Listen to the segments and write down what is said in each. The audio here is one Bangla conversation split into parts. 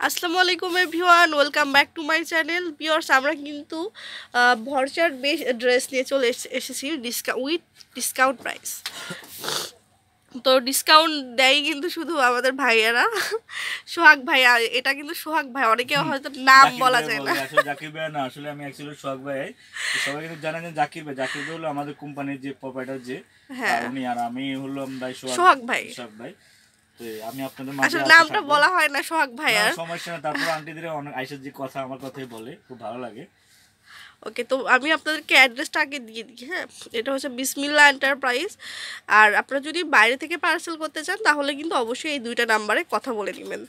আসসালামু আলাইকুম everyone welcome back to my channel. Pears আমরা কিন্তু ভরসার বেশ ড্রেস নিয়ে চলে এসে- এসেছি ডিসকাউন্ট উইথ ডিসকাউন্ট প্রাইস তো ডিসকাউন্ট দেয় কিন্তু শুধু আমাদের ভাইয়ারা। সোহাগ ভাই এটা কিন্তু সোহাগ ভাই অনেকে হয়তো নাম বলা যায় না। আসলে জাকির ভাই না আসলে আমি অ্যাকচুয়ালি সোহাগ ভাই। সবাই কিন্তু জানেন যে জাকির ভাই জাকির ভাই হলো আমাদের কোম্পানির যে প্রোপাইটার যে হ্যাঁ। উনি আর আমি হলো ভাই সোহাগ ভাই। সোহাগ ভাই। আমি আপনাদের আসলে নামটা বলা হয় না সোহাগ ভাই না, আর সমস্যা না তারপর আন্টিদের অনেক আইসার যে কথা আমার কথাই বলে খুব ভালো লাগে। ওকে তো আমি আপনাদেরকে অ্যাড্রেসটা আগে দিয়ে দিই হ্যাঁ? এটা হচ্ছে বিসমিল্লা এন্টারপ্রাইজ আর আপনারা যদি বাইরে থেকে পার্সেল করতে চান, তাহলে কিন্তু অবশ্যই এই দুইটা নাম্বারে কথা বলে নেবেন।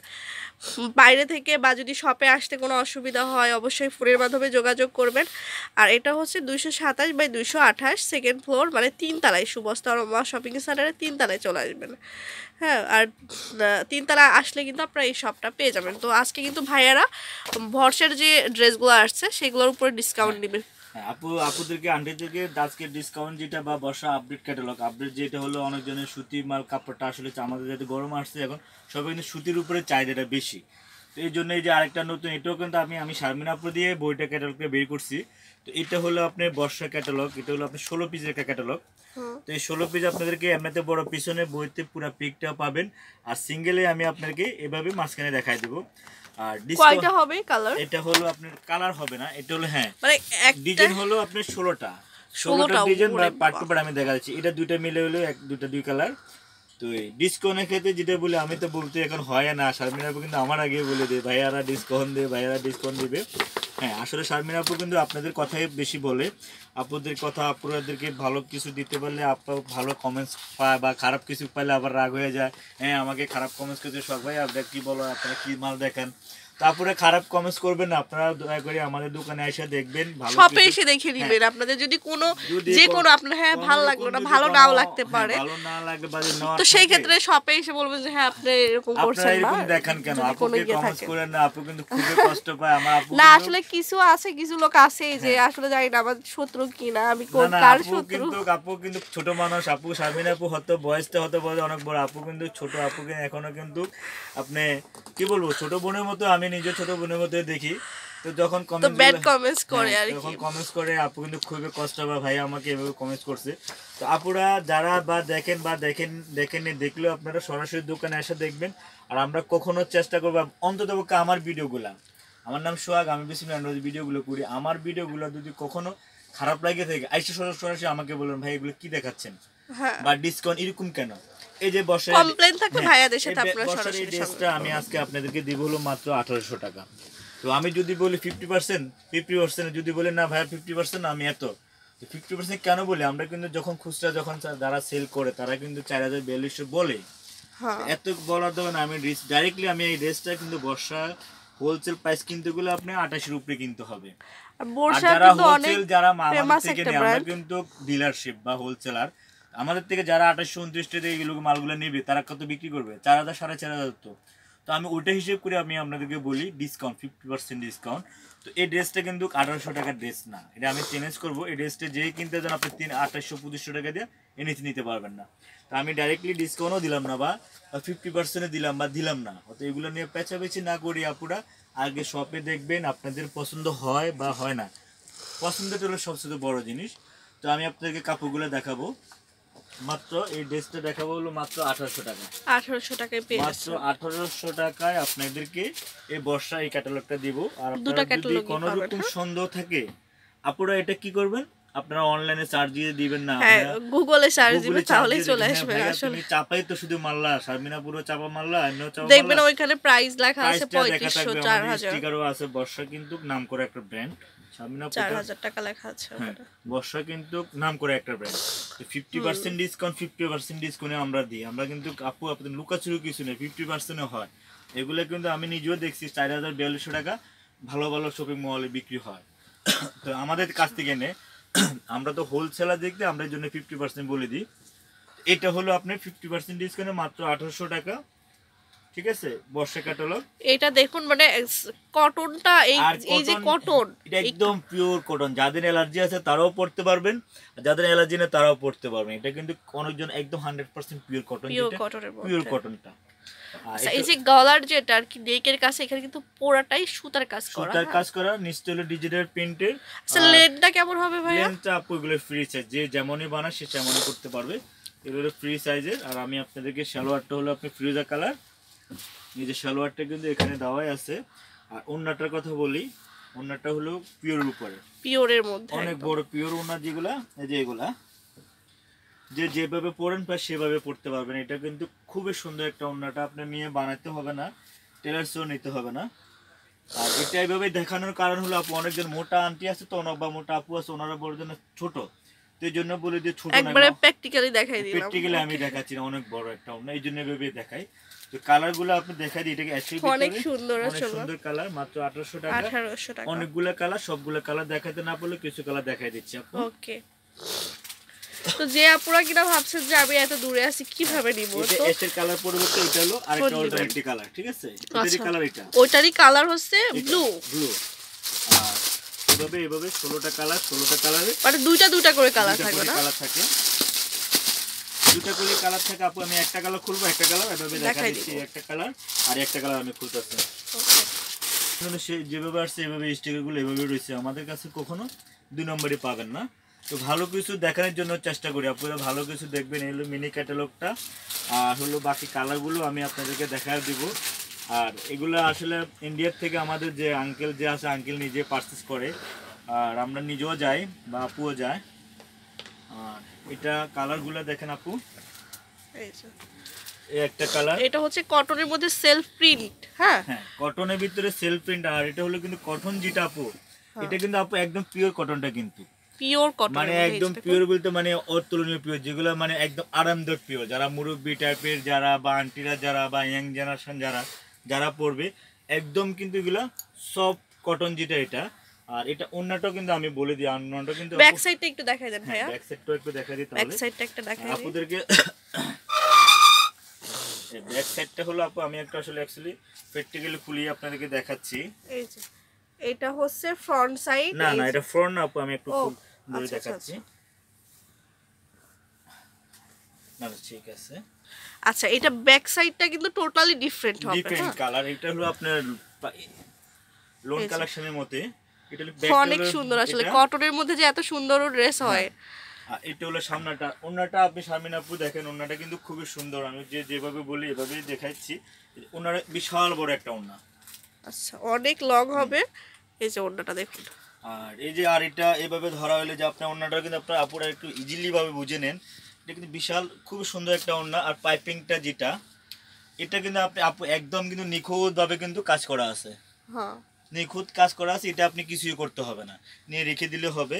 বাইরে থেকে বা যদি শপে আসতে কোনো অসুবিধা হয়, অবশ্যই ফোনের মাধ্যমে যোগাযোগ করবেন। আর এটা হচ্ছে দুইশো সাতাশ বাই দুইশো আঠাশ সেকেন্ড ফ্লোর মানে তিনতলায়, সুবস্তা রমা শপিং সেন্টারে তিনতলায় চলে আসবেন। হ্যাঁ আর তিনতলা আসলে কিন্তু আপনারা এই শপটা পেয়ে যাবেন। তো আজকে কিন্তু ভাইয়ারা ভরসের যে ড্রেসগুলো আসছে, সেগুলোর উপরে ডিসকাউন্ট নেবেন হ্যাঁ, আপু আপুদেরকে আন্টিদেরকে আজকে ডিসকাউন্ট যেটা বা বর্ষা আপডেট ক্যাটালগ আপডেট যেটা হলো অনেকজনের সুতি মাল কাপড়টা আসলে আমাদের যেহেতু গরম আসছে এখন সবাই কিন্তু সুতির উপরে চাহিদাটা বেশি। তো এই জন্য এই যে আরেকটা নতুন এটাও কিন্তু আমি আমি শারমিন আপু দিয়ে বইটা ক্যাটালগটা বের করছি। তো এটা হলো আপনার বর্ষা ক্যাটালগ এটা হলো আপনার ষোলো পিসের একটা ক্যাটালগ তো এই ষোলো পিস আপনাদেরকে এমনিতে বড় পিছনে বইতে পুরো পিকটা পাবেন। আর সিঙ্গেলে আমি আপনাকে এভাবে মাঝখানে দেখাই দেবো। আর কয়টা হবে কালার এটা হলো আপনার কালার হবে না এটা হলো হ্যাঁ। মানে এক ডিজাইন হলো আপনার ষোলোটা। ষোলোটা 16টা, ডিজাইন পার্ট টু পার্ট আমি দেখা যাচ্ছি এটা দুইটা মিলে হলো এক দুইটা দুই কালার তো ক্ষেত্রে যেটা বলে, আমি তো এখন হয় না। কিন্তু আমার আগে বলে ভাইয়ারা দেবে ভাইয়ারা হ্যাঁ আসলে কিন্তু আপনাদের কথাই বেশি বলে। আপুদের কথা, আপুরাদেরকে ভালো কিছু দিতে পারলে আপু ভালো কমেন্টস পায় বা খারাপ কিছু পাইলে আবার রাগ হয়ে যায়। হ্যাঁ আমাকে খারাপ কমেন্টস করতে সবাই ভাই আপনার কি বলো, আপনারা কি মাল দেখেন? তারপরে খারাপ কমেন্টস করবেন না আপনারা দয়া করে আমাদের দোকানে এসে দেখবেন ভালো শপে এসে দেখে নিবেন। আপনাদের যদি কোনো যে কোনো- কোনো আপনার হ্যাঁ ভালো লাগল না ভালো নাও লাগতে হ্যাঁ, পারে। ভালো না লাগে বা যদি নেওয়ার তো সেই ক্ষেত্রে শপে এসে বলবেন যে হ্যাঁ আপনি এরকম করছেন না। এরকম দেখেন কেন? কোনো আপুকে ইয়ে কমেন্টস করেন না আপু কিন্তু খুবই কষ্ট পায়। আমার আপু না আসলে কিছু আছে কিছু লোক আছে যে আসলে জানি না আমার শত্রু কি না আমি কোন কার শত্রু? কিন্তু আপু কিন্তু ছোট মানুষ আপু শারমিন আপু হয়তো বয়সটা হতে বলে অনেক বড়। আপু কিন্তু ছোট আপুকে এখনও কিন্তু আপনি কি বলব? ছোট বোনের মতো আমি নিজে ছোট বোনের মতো দেখি। তো যখন ব্যাড কমেন্টস করে আর যখন কমেন্টস করে আপু কিন্তু খুবই কষ্ট বা ভাই আমাকে এভাবে কমেন্টস করছে। তো আপুরা যারা বা দেখেন বা দেখেন দেখেননি দেখলেও আপনারা সরাসরি দোকানে এসে দেখবেন। আর আমরা কখনো চেষ্টা করব অন্তত আমার ভিডিওগুলা। আমার নাম সোহাগ আমি বেশি ভিডিওগুলো করি। আমার ভিডিওগুলো যদি কখনো খারাপ লাগে থাকে আইসে সরাসরি সরাসরি আমাকে বলুন ভাই এগুলো কি দেখাচ্ছেন? হ্যাঁ। বা ডিসকাউন্ট এরকম কেন? এই যে বসে কমপ্লেন থাকলে ভাইয়াদের সাথে আপনারা সরাসরি ড্রেসটা আমি আজকে আপনাদেরকে দিব হলো মাত্র আঠারোশো টাকা। তো আমি যদি বলি ফিফটি পার্সেন্ট ফিফটি পার্সেন্ট যদি বলি না ভাইয়া ফিফটি পার্সেন্ট আমি এত। ফিফটি পার্সেন্ট কেন বলি? আমরা কিন্তু যখন খুচরা যখন যারা সেল করে তারা কিন্তু চার হাজার বিয়াল্লিশশো বলে। হ্যাঁ। এত বলার দরকার না, আমি ডাইরেক্টলি আমি এই ড্রেসটা কিন্তু বর্ষা হোলসেল প্রাইস কিনতে গেলে আপনি আঠাশের উপরে কিনতে হবে। আর আর বর্ষা যারা কিন্তু অনেক হোলসেল যারা মা- আমাদের famous থেকে নেয়, আমরা কিন্তু ডিলারশিপ বা হোলসেলার আমাদের থেকে যারা আঠাশশো উনত্রিশ টাকা এগুলো মালগুলো নেবে, তারা কত বিক্রি করবে? চার হাজার, সাড়ে চার হাজার তো। তো আমি ওটা হিসেব করে আমি আপনাদেরকে বলি ডিসকাউন্ট ফিফটি পার্সেন্ট ডিসকাউন্ট তো এই ড্রেসটা কিন্তু আঠারোশো টাকার ড্রেস না। এটা আমি চেঞ্জ করব। এই ড্রেসটা যেই কিনতে যান আপনি তিন আঠাশশো পঁচিশশো টাকা দিয়ে এনিতে নিতে পারবেন না। তো আমি ডাইরেক্টলি ডিসকাউন্টও দিলাম না বা ফিফটি পার্সেন্টে দিলাম বা দিলাম না। তো এগুলো নিয়ে পেঁচাপেচি না করি আপুরা। আগে শপে দেখবেন আপনাদের পছন্দ হয় বা হয় না। পছন্দটা হলো সবচেয়ে বড় জিনিস। তো আমি আপনাদেরকে কাপড়গুলো দেখাবো। মাত্র এই ড্রেসটা দেখাবো হলো মাত্র আঠারোশো টাকা। আঠারোশো টাকায় পেয়ে মাত্র আঠারোশো টাকায় আপনাদেরকে এই বর্ষা এই ক্যাটালগটা দিব। আর যদি কোনো রকম হ্যাঁ? সন্দেহ থাকে আপনারা এটা কি করবেন? আপনারা অনলাইনে চার্জ দিয়ে দিবেন না হ্যাঁ গুগলে সার্চ Google-এ দিবে charge তাহলেই চলে আসবে হ্যাঁ আসলে। চাপাই তো শুধু মারলা শারমিনা পুরো চাপা মারলা আমিও চাপা দেখবেন ওইখানে প্রাইস লেখা আছে প্রাইসটা দেখা পঁয়ত্রিশশো থাকবে চার আমাদের হাজার। স্টিকারও আছে বর্ষা কিন্তু নাম করে একটা ব্র্যান্ড চার হাজার টাকা লেখা আছে হ্যাঁ বর্ষা কিন্তু নাম করে একটা brand fifty percent discount fifty percent ডিসকাউন্টে আমরা দিই। আমরা কিন্তু আপু আপনাদের লুকাচুরি কিছু নেই ফিফটি পার্সেন্টে হয়। এগুলো কিন্তু আমি নিজেও দেখছি চার হাজার বিয়াল্লিশশো টাকা ভালো ভালো শপিং মলে বিক্রি হয়। তো আমাদের কাছ থেকে নে। আমরা তো হোলসেলার দেখতে আমরা এই জন্য ফিফটি পার্সেন্ট বলে দিই। এটা হলো আপনার ফিফটি পার্সেন্ট ডিসকাউন্টে মাত্র আঠারোশো টাকা। ঠিক আছে? বর্ষা ক্যাটালগ এটা দেখুন মানে কটনটা এই এই যে কটন এটা একদম পিওর কটন যাদের অ্যালার্জি আছে তারাও পড়তে পারবেন। যাদের অ্যালার্জি নেই তারাও পড়তে পারবেন। এটা কিন্তু অনেকজন একদম hundred percent pure cotton pure কটনের পিওর কটনটা এই যে গলার যেটা আর কি নেকের কাছে এখানে কিন্তু পুরাটাই সুতার কাজ করা সুতার হ্যাঁ? কাজ করা নিচটা হলো ডিজিটাল প্রিন্টের আচ্ছা লেনটা কেমন হবে ভাইয়া? লেন্থটা আপু এগুলো ফ্রি সাইজ যে যেমনই বানায় সে তেমনই করতে পারবে। এগুলো ফ্রি সাইজের আর আমি আপনাদেরকে সালোয়ারটা হলো আপনি ফিরোজা কালার এই যে সালোয়ারটা কিন্তু এখানে দেওয়াই আছে। আর ওন্নাটার কথা বলি ওন্নাটা হলো পিওর উপরে। পিওরের মধ্যে অনেক বড় পিওর ওনা যেগুলা এই যে এগুলা যে যেভাবে পরেন বা সেভাবে পড়তে পারবেন। এটা কিন্তু খুবই সুন্দর একটা ওন্নাটা আপনি নিয়ে বানাতে হবে না টেলার্সও নিতে হবে না। আর এটা এইভাবে দেখানোর কারণ হলো আপু অনেকজন মোটা আন্টি আছে তো অনেক বা মোটা আপু আছে ওনারা বড় জন্য ছোট। তো এই জন্য বলে যে ছোট একবারে প্র্যাকটিক্যালি দেখাই দিলাম। প্র্যাকটিক্যালি আমি দেখাচ্ছি না অনেক বড় একটা এই জন্য এভাবে দেখাই। তো কালারগুলো আপনি দেখাই দিই এটাকে অ্যাশের অনেক সুন্দর অনেক সুন্দর কালার মাত্র আঠারোশো টাকা। আঠারোশো টাকা। অনেকগুলো কালার সবগুলো কালার দেখাতে না পারলে কিছু কালার দেখাই দিচ্ছি আপু। ওকে তো যে আপুরা কিনা ভাবছেন যে আমি এত দূরে আছি কীভাবে নিব? তো এসের কালার পরিবর্তে এটা হলো আরেকটা অল্টারনেটিভ কালার ঠিক আছে? এটারই আচ্ছা। কালার এটা। ওইটারই কালার হচ্ছে ব্লু ব্লু আর এভাবে এভাবে ষোলোটা কালার ষোলোটা কালারে মানে দুইটা দুইটা করে কালার দুইটা থাকবে না? কালার থাকে। দুটা করে কালার থাকে আপু আমি একটা কালার খুলবো একটা কালার এভাবে দেখা দিচ্ছি একটা কালার আর একটা কালার আমি খুলতেছি। যেভাবে আসছে এভাবে স্টিকারগুলো এভাবে রয়েছে। আমাদের কাছে কখনো দুই নম্বরই পাবেন না। তো ভালো কিছু দেখানোর জন্য চেষ্টা করি। আপনারা ভালো কিছু দেখবেন এই হলো মিনি ক্যাটালগটা আর হলো বাকি কালারগুলো আমি আপনাদেরকে দেখা দিব। আর এগুলো আসলে ইন্ডিয়ার থেকে আমাদের যে আঙ্কেল যে আছে আঙ্কেল নিজে পারচেস করে আর আমরা নিজেও যাই বা আপুও যায়। আর এটা কালারগুলো দেখেন আপু। এই একটা কালার এটা হচ্ছে কটনের মধ্যে সেলফ প্রিন্ট হ্যাঁ? হ্যাঁ কটনের ভিতরে সেলফ প্রিন্ট আর এটা হলো কিন্তু কটন যেটা আপু এটা কিন্তু আপু একদম পিওর কটনটা কিন্তু। পিওর কটন মানে একদম পিওর বলতে মানে অতুলনীয় পিওর যেগুলো মানে একদম আরামদায়ক পিওর যারা মুরব্বী টাইপের যারা বা আন্টিরা যারা বা ইয়াং জেনারেশন যারা যারা পড়বে একদম কিন্তু এগুলো সব কটন যেটা এটা আর এটা অন্যটাও কিন্তু আমি বলে দিই অন্যটা কিন্তু ব্যাক সাইডটা একটু দেখাই দেন ভাইয়া। ব্যাক সাইডটাও একটু দেখা দিই তাহলে। ব্যাক সাইডটা একটা দেখাই দিন আপুদেরকে ব্যাক সাইডটা হলো আপু আমি একটা আসলে অ্যাকচুয়ালি প্র্যাকটিক্যালি খুলিয়ে আপনাদেরকে দেখাচ্ছি। এই যে এটা হচ্ছে ফ্রন্ট সাইড না না এটা ফ্রন্ট না আপু আমি একটু ধরে আচ্ছা, আচ্ছা, দেখাচ্ছি। না না, ঠিক আছে। আচ্ছা এটা ব্যাক সাইডটা কিন্তু টোটালি ডিফারেন্ট হবে ডিফারেন্ট হ্যাঁ? কালার এটা হলো আপনার লোন কালেকশনের মতে এটা হলো অনেক সুন্দর আসলে। কটনের মধ্যে যে এত সুন্দর ড্রেস হয়। এটা হলো সামনাটা। ওনাটা আপনি শারমিন আপু দেখেন ওনাটা কিন্তু খুবই সুন্দর। আমি যে যেভাবে বলি এভাবেই দেখাচ্ছি। ওনারা বিশাল বড় একটা ওনা আচ্ছা অনেক লং হবে। এই যে ওড়নাটা দেখুন। আর এই যে আর এটা এভাবে ধরা হলে যে আপনার ওনাটা কিন্তু আপনার আপুরা একটু ইজিলি ভাবে বুঝে নেন। এটা কিন্তু বিশাল খুব সুন্দর একটা ওড়না। আর পাইপিংটা যেটা এটা কিন্তু আপনি আপু একদম কিন্তু নিখুঁতভাবে কিন্তু কাজ করা আছে। হ্যাঁ। নিখুঁত কাজ করা আছে এটা আপনি কিছুই করতে হবে না। নিয়ে রেখে দিলে হবে।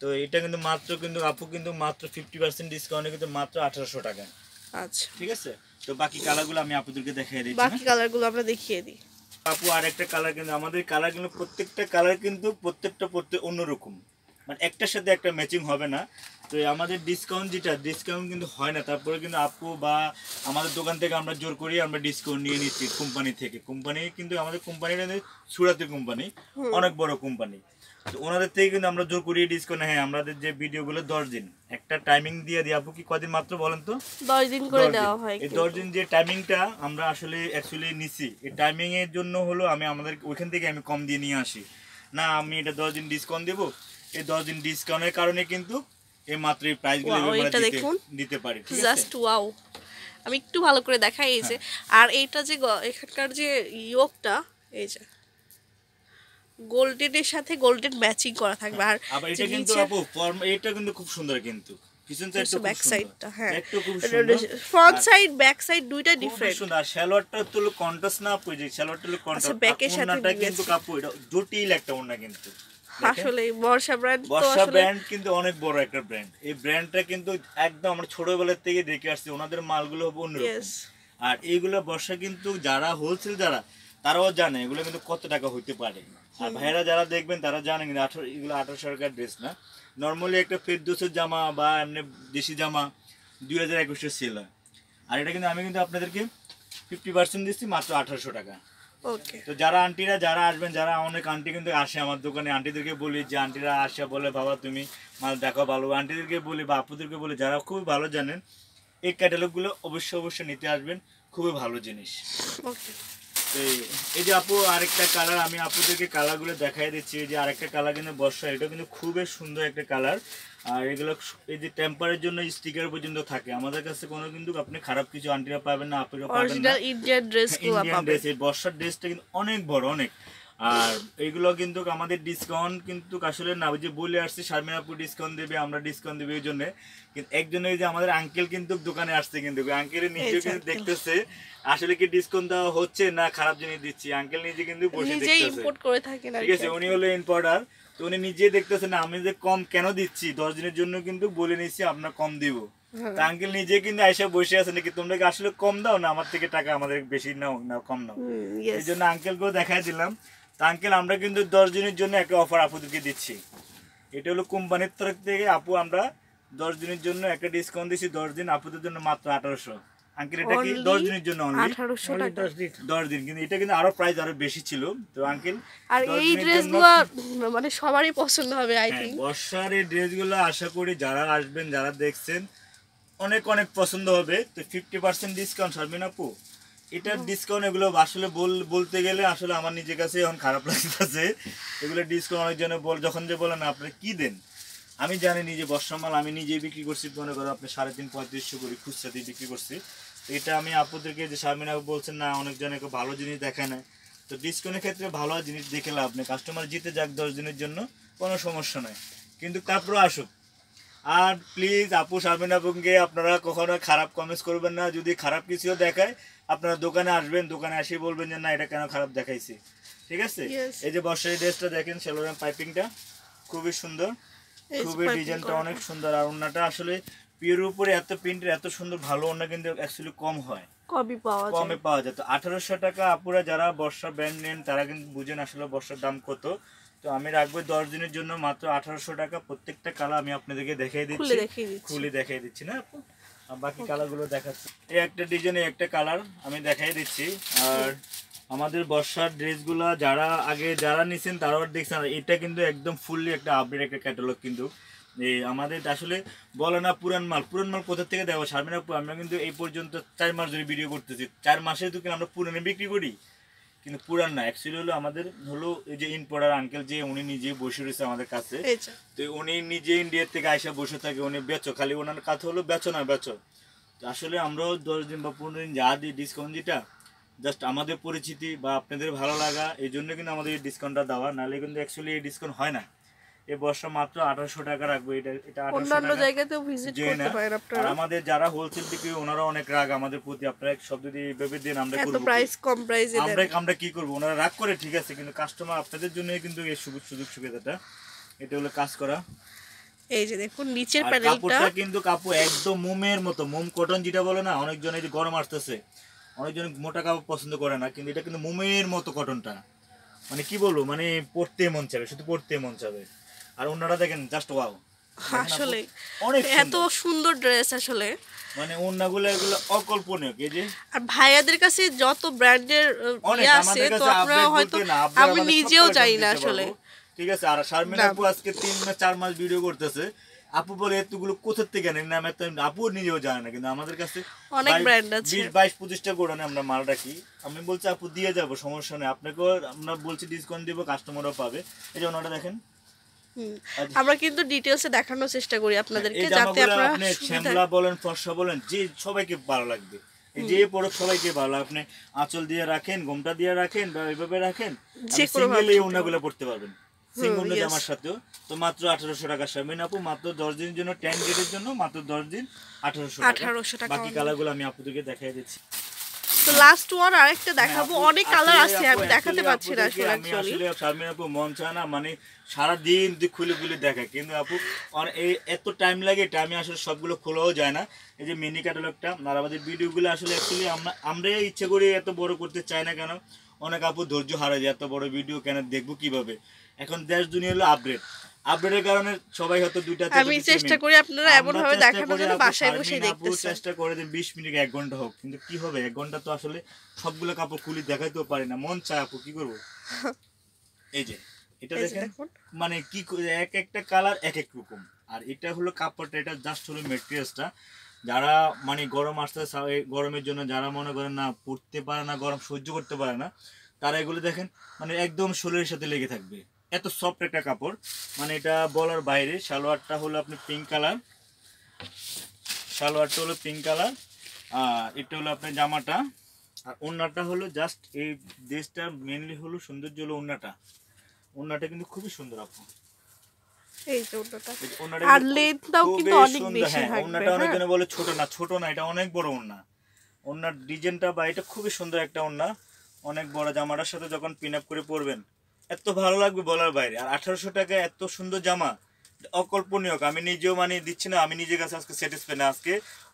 তো এটা কিন্তু মাত্র কিন্তু আপু কিন্তু মাত্র ফিফটি পার্সেন্ট ডিসকাউন্টে কিন্তু মাত্র আঠারোশো টাকা। আচ্ছা। ঠিক আছে? তো বাকি কালারগুলো আমি আপুদেরকে দেখিয়ে দিই বাকি কালারগুলো আমরা দেখিয়ে দিই। আপু আর একটা কালার কিন্তু আমাদের কালার কিন্তু প্রত্যেকটা কালার কিন্তু প্রত্যেকটা প্রত্যেক অন্যরকম। মানে একটার সাথে একটা ম্যাচিং হবে না। তো আমাদের ডিসকাউন্ট যেটা ডিসকাউন্ট কিন্তু হয় না। তারপরে কিন্তু আপু বা আমাদের দোকান থেকে আমরা জোর করি আমরা ডিসকাউন্ট নিয়ে নিচ্ছি কোম্পানি থেকে। কোম্পানি কিন্তু আমাদের কোম্পানিটা সুরাতে কোম্পানি অনেক বড় কোম্পানি তো ওনাদের থেকে কিন্তু আমরা জোর করিয়ে ডিসকাউন্ট হ্যাঁ আমাদের যে ভিডিওগুলো দশ দিন একটা টাইমিং দিয়ে দিই। আপু কি কদিন মাত্র বলেন তো? দশ দিন করে। দেওয়া হয়। এই দশ দিন যে টাইমিংটা আমরা আসলে অ্যাকচুয়ালি নিছি এই টাইমিং এর জন্য হলো আমি আমাদের ওইখান থেকে আমি কম দিয়ে নিয়ে আসি। না আমি এটা দশ দিন ডিসকাউন্ট দেবো এই দশ দিন ডিসকাউন্টের কারণে কিন্তু এই মাত্র এই প্রাইসগুলো এটা দিতে দেখুন। দিতে পারি ঠিক আছে? জাস্ট ওয়াও আমি একটু ভালো করে দেখাই এই যে। হ্যাঁ। আর এইটা যে এখানকার যে ইয়োগটা এই যে। গোল্ডেনের সাথে গোল্ডেন ম্যাচিং করা থাকবে। আর আবার এটা কিন্তু আপু ফর্ম এটা কিন্তু খুব সুন্দর কিন্তু। পিছন সাইডটা খুব ব্যাক সুন্দর। সাইডটা হ্যাঁ। একটু খুব সুন্দর। ফ্রন্ট সাইড ব্যাক সাইড দুইটা ডিফারেন্ট সুন্দর। আর সালোয়ারটা তো কন্ট্রাস্ট না যে সালোয়ারটা হলো কন্ট্রাস্ট আচ্ছা, এর সাথে কিন্তু কাপড় এটা জটিল একটা ওড়না কিন্তু। আসলে বর্ষা ব্র্যান্ড বর্ষা ব্র্যান্ড কিন্তু অনেক বড় একটা ব্র্যান্ড এই ব্র্যান্ডটা কিন্তু একদম আমরা ছোটবেলা থেকে দেখে আসছি ওনাদের মালগুলো হবে অন্যরকম। আর এইগুলো বর্ষা কিন্তু যারা হোলসেল যারা তারাও জানে এগুলো কিন্তু কত টাকা হইতে পারে। আর ভাইরা যারা দেখবেন তারা জানে কিন্তু আঠারো এগুলো আঠারোশো টাকার ড্রেস না। নর্মালি একটা ফেরদোসের জামা বা এমনি দেশি জামা দুই হাজার একুশের সেল হয়। আর এটা কিন্তু আমি কিন্তু আপনাদেরকে ফিফটি পার্সেন্ট দিচ্ছি মাত্র আঠারোশো টাকা। তো যারা আন্টিরা যারা আসবেন যারা অনেক আন্টি কিন্তু আসে আমার দোকানে আন্টিদেরকে বলি যে আন্টিরা আসে বলে বাবা তুমি মাল দেখো ভালো। আন্টিদেরকে বলি বা আপুদেরকে বলি যারা খুব ভালো জানেন এই ক্যাটালগুলো অবশ্যই অবশ্যই নিতে আসবেন। খুবই ভালো জিনিস। এই যে আপু আরেকটা কালার আমি আপুদেরকে কালারগুলো দেখাই দিচ্ছি। এই যে আরেকটা কালার কিন্তু বর্ষা এটা কিন্তু খুবই সুন্দর একটা কালার আর এগুলো এই যে টেম্পারের জন্য স্টিকার পর্যন্ত থাকে। আমাদের কাছে কোনো কিন্তু আপনি খারাপ কিছু আন্টিরা পাবেন না আপুরা পাবেন না। ইন্ডিয়ান ড্রেসগুলো ইন্ডিয়ান ড্রেস এই বর্ষার ড্রেসটা কিন্তু অনেক বড় অনেক। আর এইগুলো কিন্তু আমাদের ডিসকাউন্ট কিন্তু আসলে না যে বলে আসছে শারমিন আপু ডিসকাউন্ট দেবে আমরা ডিসকাউন্ট দেবে এই জন্য। কিন্তু একজনের যে আমাদের আঙ্কেল কিন্তু দোকানে আসছে কিন্তু আঙ্কেল নিজে কিন্তু দেখতেছে আসলে কি ডিসকাউন্ট দেওয়া হচ্ছে না খারাপ জিনিস দিচ্ছি। আঙ্কেল নিজে কিন্তু বসে দেখতেছে। ঠিক আছে উনি হলো ইম্পোর্টার তো উনি নিজে দেখতেছে না আমি যে কম কেন দিচ্ছি? দশ দিনের জন্য কিন্তু বলে নিচ্ছি আপনার কম দিব। হ্যাঁ। তা আঙ্কেল নিজে কিন্তু আইসা বসে আছে নাকি তোমরা কি আসলে কম দাও? না আমার থেকে টাকা আমাদের বেশি নাও না কম নাও। এই জন্য আঙ্কেলকেও দেখাই দিলাম। তা আঙ্কেল আমরা কিন্তু দশ দিনের জন্য একটা অফার আপুদেরকে দিচ্ছি। এটা হলো কোম্পানির তরফ থেকে আপু আমরা দশ দিনের জন্য একটা ডিসকাউন্ট দিচ্ছি দশ দিন আপুদের জন্য মাত্র আঠারোশো। আঙ্কেল এটা কি Only দশ দিনের জন্য অনলি আঠারোশো টাকা। দশ দিন। কিন্তু এটা কিন্তু আরও প্রাইস আরও বেশি ছিল। তো আঙ্কেল আর এই ড্রেসগুলো মানে সবারই পছন্দ হবে আই হ্যাঁ, থিঙ্ক বর্ষার এই ড্রেসগুলো আশা করি যারা আসবেন যারা দেখছেন অনেক অনেক পছন্দ হবে। তো ফিফটি পার্সেন্ট ডিসকাউন্ট শারমিন আপু। এটার ডিসকাউন্ট এগুলো আসলে বল- বলতে গেলে আসলে আমার নিজের কাছে এখন খারাপ লাগতেছে। এগুলো ডিসকাউন্ট অনেকজনে বল যখন যে বলেন আপনি কি দেন? আমি জানি নিজে বর্ষা মাল আমি নিজে বিক্রি করছি মনে করো আপনি সাড়ে তিন পঁয়ত্রিশশো করে খুচরা দিয়ে বিক্রি করছি। এটা আমি আপুদেরকে যে শারমিন আপু বলছেন না অনেকজনে ভালো জিনিস দেখায় না তো ডিসকাউন্টের ক্ষেত্রে ভালো জিনিস দেখে লাভ নেই। কাস্টমার জিতে যাক দশ দিনের জন্য কোনো সমস্যা নাই। কিন্তু তারপরও আসুক। আর প্লিজ আপু শারমিন আপুকে আপনারা কখনো খারাপ কমেন্টস করবেন না। যদি খারাপ কিছুও দেখায় আপনারা দোকানে আসবেন দোকানে এসে বলবেন যে না এটা কেন খারাপ দেখাইছি? ঠিক আছে? এই যে বর্ষার ড্রেসটা দেখেন সেলোরেন পাইপিংটা খুবই সুন্দর। খুবই ডিজাইনটা অনেক সুন্দর। আর ওনাটা আসলে পিওর উপরে এত প্রিন্টের এত সুন্দর ভালো ওনা কিন্তু অ্যাকচুয়ালি কম হয়। পাওয়া কমে পাওয়া যায়। তো আঠারোশো টাকা আপুরা যারা বর্ষা ব্র্যান্ড নেন তারা কিন্তু বুঝেন আসলে বর্ষার দাম কত। তো আমি রাখব দশ দিনের জন্য মাত্র আঠারোশো টাকা। প্রত্যেকটা কালার আমি আপনাদেরকে দেখিয়ে খুলে দিচ্ছি। খুলে দেখিয়ে দিচ্ছি না বাকি কালারগুলো দেখাচ্ছি। এই একটা ডিজাইনে একটা কালার আমি দেখাই দিচ্ছি। আর আমাদের বর্ষার ড্রেসগুলো যারা আগে যারা নিছেন তারাও দেখছেন এটা কিন্তু একদম ফুললি একটা আপডেট একটা ক্যাটালগ কিন্তু। এই আমাদের আসলে বলে না পুরান মাল পুরান মাল কোথা থেকে শারমিন আপু আমরা কিন্তু এই পর্যন্ত চার মাস ধরে ভিডিও করতেছি। চার মাসে তো কিন্তু আমরা পুরানে বিক্রি করি। কিন্তু পুরান না অ্যাকচুয়ালি হলো আমাদের হলো এই যে ইনপোর্টার আঙ্কেল যে উনি নিজে বসে রয়েছে আমাদের কাছে। তো উনি নিজে ইন্ডিয়ার থেকে আইসা বসে থাকে উনি বেচো। খালি ওনার কথা হলো বেচো না বেচো। তো আসলে আমরাও দশ দিন বা পনেরো দিন যা দিই ডিসকাউন্ট যেটা জাস্ট আমাদের পরিচিতি বা আপনাদের ভালো লাগা এই জন্য কিন্তু আমাদের এই ডিসকাউন্টটা দেওয়া। নাহলে কিন্তু অ্যাকচুয়ালি এই ডিসকাউন্ট হয় না। এই বর্ষা মাত্র আঠারোশো টাকা রাখব এটা এটা অন্যান্য জায়গাতেও ভিজিট করতে পারেন আর আপনারা আমাদের যারা হোলসেল বিক্রি ওনারা অনেক রাগ আমাদের প্রতি। আপনারা এক শব্দ দিয়ে ভেবে দিন আমরা করব? প্রাইস কম প্রাইসে আমরা আমরা কি করব? ওনারা রাগ করে ঠিক আছে কিন্তু কাস্টমার আপনাদের জন্য কিন্তু এই সুযোগ সুযোগ সুবিধাটা। এটা হলো কাজ করা। এই যে দেখুন নিচের প্যানেলটা কাপড়টা কিন্তু কাপড় একদম মোমের মতো মোম কটন যেটা বলে না অনেকজন এই যে গরম আসতেছে। অনেকজন মোটা কাপড় পছন্দ করে না কিন্তু এটা কিন্তু মোমের মতো কটনটা মানে কি বলব মানে পড়তে মন চাবে শুধু পড়তে মন চাবে আর ওনারা দেখেন জাস্ট ওয়াও আসলে এত সুন্দর। ড্রেস আসলে। মানে ওনাগুলো এগুলো অকল্পনীয় এই যে। আর ভাইয়াদের কাছে যত ব্র্যান্ডের ইয়ে আছে তো আপনারা হয়তো আমি নিজেও জানি না আসলে। ঠিক আছে আর শারমিন আপু আজকে তিন না চার মাস ভিডিও করতেছে। আপু বলে এতগুলো কোথা থেকে নেন? না আমি তো আপু নিজেও জানে না কিন্তু আমাদের কাছে অনেক brand আছে। বিশ বাইশ পঁচিশটা গোডানে আমরা মাল রাখি। আমি বলছি আপু দিয়ে যাব সমস্যা নেই। আপনাকেও আমরা বলছি ডিসকাউন্ট দিব কাস্টমারও পাবে। এই যে ওনাটা দেখেন। আমরা কিন্তু ডিটেলসে দেখানোর চেষ্টা করি আপনাদেরকে যাতে আপনারা আপনি শ্যামলা বলেন ফর্সা বলেন যে সবাইকে ভালো লাগবে। এই যে পড়ক সবাইকে ভালো। আপনি আঁচল দিয়ে রাখেন গোমটা দিয়ে রাখেন বা এইভাবে রাখেন সিঙ্গেল এই ওনাগুলো পড়তে পারবেন। জামার সাথেও। তো মাত্র আঠারোশো টাকা শামিন আপু মাত্র দশ দিনের জন্য টেন ডেটের জন্য মাত্র দশ দিন আঠারোশো 1800 টাকা বাকি কালারগুলো আমি আপুদেরকে দেখাই দিচ্ছি। তো লাস্ট ওয়ান আরেকটা দেখাবো। হ্যাঁ, অনেক কালার আছে আমি দেখাতে actually না আসলে অ্যাকচুয়ালি আসলে শারমিন আপু মন চায় না মানে সারাদিন দিয়ে খুলে খুলে দেখায় কিন্তু আপু এই এত টাইম লাগে এটা আমি আসলে সবগুলো খোলাও যায় না। এই যে মিনি ক্যাটালগটা আর আমাদের ভিডিওগুলো আসলে অ্যাকচুয়ালি আমরা আমরাই ইচ্ছে করে এত বড় করতে চাই না কেন? অনেক আপু ধৈর্য হারায় যায় এত বড় ভিডিও কেন দেখব কীভাবে? এখন দেশ দুনিয়া হলো আপডেট আপডেটের কারণে সবাই হয়তো দুইটা আমি চেষ্টা করি আপনারা এমন ভাবে দেখানোর জন্য বাসায় বসে দেখতেছেন। চেষ্টা করে দেন বিশ মিনিট এক ঘণ্টা হোক। কিন্তু কি হবে? এক ঘণ্টা তো আসলে সবগুলো কাপড় খুলি দেখাইতেও পারি না। মন চায় আপু কি করব? এই যে এটা দেখেন মানে কি এক একটা কালার এক এক রকম। আর এটা হলো কাপড়টা এটা জাস্ট হলো মেটেরিয়ালসটা যারা মানে গরম আসতে গরমের জন্য যারা মনে করেন না পড়তে পারে না, গরম সহ্য করতে পারে না, তারা এগুলো দেখেন মানে একদম শরীরের সাথে লেগে থাকবে। এত সফট একটা কাপড়। মানে এটা বলার বাইরে, সালোয়ারটা হলো আপনি পিঙ্ক কালার সালোয়ারটা হলো পিঙ্ক কালার আর এটা হলো আপনার জামাটা, আর ওড়নাটা হলো জাস্ট এই দেশটা মেনলি হলো সৌন্দর্য হলো ওড়নাটা। ওড়নাটা কিন্তু খুবই সুন্দর আপু। এই ওড়নাটা। আর লেন্থটাও কিন্তু অনেক বেশি থাকবে ওড়নাটা হ্যাঁ। অনেকজনে বলে ছোট না ছোট না এটা অনেক বড় ওড়না। ওড়নার ডিজাইনটা বা এটা খুবই সুন্দর একটা ওড়না। অনেক বড় জামাটার সাথে যখন পিন আপ করে পরবেন এত ভালো লাগবে বলার বাইরে। আর আঠারোশো টাকায় এত সুন্দর জামা অকল্পনীয়। আমি নিজেও মানে দিচ্ছি না আমি নিজের কাছে আজকে স্যাটিসফাই না। আজকে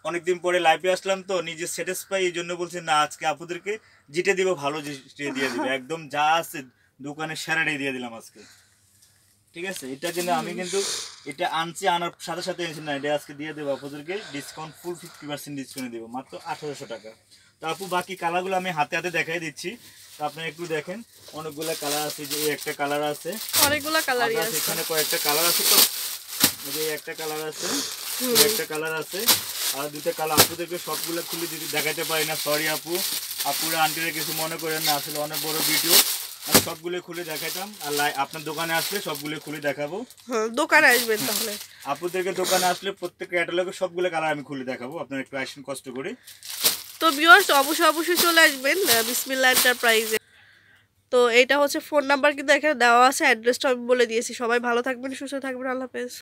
অনেকদিন পরে লাইফে আসলাম তো নিজে স্যাটিসফাই এই জন্য বলছি না আজকে আপুদেরকে যেটা দিব ভালো জিনিসটা দিয়ে দিবে। একদম যা আছে দোকানে সেরাটাই দিয়ে দিলাম আজকে। ঠিক আছে? এটা কিন্তু আমি কিন্তু এটা আনছি আনার সাথে সাথে এনেছি। না এটা আজকে দিয়ে দেবো আপনাদেরকে। Discount full fifty percent discount দেবো। মাত্র আঠারোশো টাকা। তো আপু বাকি কালারগুলো আমি হাতে হাতে দেখাই দিচ্ছি। তো আপনি একটু দেখেন অনেকগুলো কালার আছে যে একটা কালার আছে। অনেকগুলা আবার আছে। এখানে কয়েকটা কালার আছে তো। এই যে একটা কালার আছে একটা কালার আছে। আর দুটো কালার আপুদেরকে সবগুলো খুলে দিতে দেখাতে পারি না। সরি আপু। আপুরা আন্টিরা কিছু মনে করেন না। আসলে অনেক বড় ভিডিও আমি সবগুলো খুলে দেখাতাম আর আপনার দোকানে আসলে সবগুলো খুলে দেখাবো। দোকানে আসবেন তাহলে। আপুদেরকে দোকানে আসলে প্রত্যেক ক্যাটালগে সবগুলো কালার আমি খুলে দেখাবো। আপনার একটু আসেন কষ্ট করে। তো ভিউয়ার্স অবশ্যই অবশ্যই চলে আসবেন বিসমিল্লা এন্টারপ্রাইজে তো এটা হচ্ছে ফোন নাম্বার কিন্তু এখানে দেওয়া আছে অ্যাড্রেসটা আমি বলে দিয়েছি। সবাই ভালো থাকবেন সুস্থ থাকবেন আল্লাহ হাফেজ।